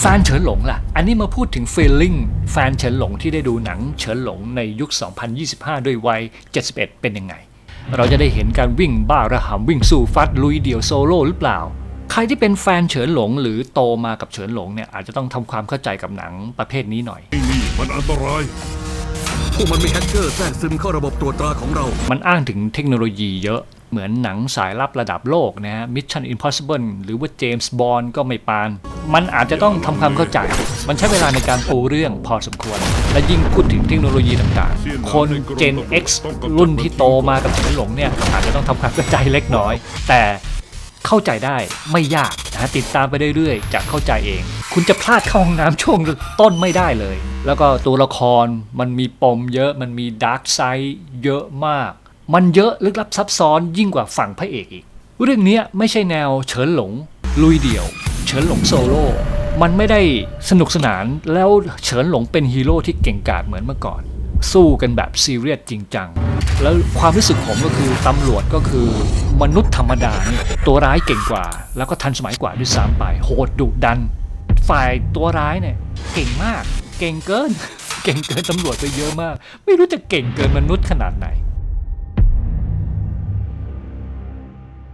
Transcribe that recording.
แฟนเฉินหลงล่ะ อันนี้มาพูดถึง feeling แฟนเฉินหลงที่ได้ดูหนังเฉินหลงในยุค 2025 ด้วยวัย 71 เป็นยังไง เราจะได้เห็นการวิ่งบ้าระหำวิ่งสู้ฟัดลุยเดี่ยวโซโล่หรือเปล่า ใครที่เป็นแฟนเฉินหลงหรือโตมากับเฉินหลงเนี่ยอาจจะต้องทำความเข้าใจกับหนังประเภทนี้หน่อยนี่มันอันตราย พวกมันมีแฮกเกอร์แทรกซึมเข้าระบบตรวจตราของเรา มันอ้างถึงเทคโนโลยีเยอะเหมือนหนังสายลับระดับโลกนะฮะ Mission Impossible หรือว่า James Bond ก็ไม่ปาน มันอาจจะต้องทำความเข้าใจ มันใช้เวลาในการปูเรื่องพอสมควร และยิ่งพูดถึงเทคโนโลยีต่างๆ คน Gen X รุ่นที่โตมากับเฉินหลงเนี่ย อาจจะต้องทำความเข้าใจเล็กน้อย แต่เข้าใจได้ไม่ยากนะฮะติดตามไปเรื่อยๆจะเข้าใจเอง คุณจะพลาดเข้าห้องน้ำช่วงต้นไม่ได้เลย แล้วก็ตัวละครมันมีปมเยอะมันมีดาร์กไซด์เยอะมาก มันเยอะลึกลับซับซ้อนยิ่งกว่าฝั่งพระเอกอีก เรื่องนี้ไม่ใช่แนวเฉินหลง ลุยเดี่ยว เฉินหลงโซโล่มันไม่ได้สนุกสนานแล้วเฉินหลงเป็นฮีโร่ที่เก่งกาจเหมือนเมื่อก่อน สู้กันแบบซีเรียสจริงจัง แล้วความรู้สึกผมก็คือตำรวจก็คือมนุษย์ธรรมดาเนี่ยตัวร้ายเก่งกว่า แล้วก็ทันสมัยกว่าด้วยซ้ำไปโหดดุดัน ฝ่ายตัวร้ายเนี่ยเก่งมาก เก่งเกิน เก่งเกินตำรวจไปเยอะมาก ไม่รู้จะเก่งเกินมนุษย์ขนาดไหน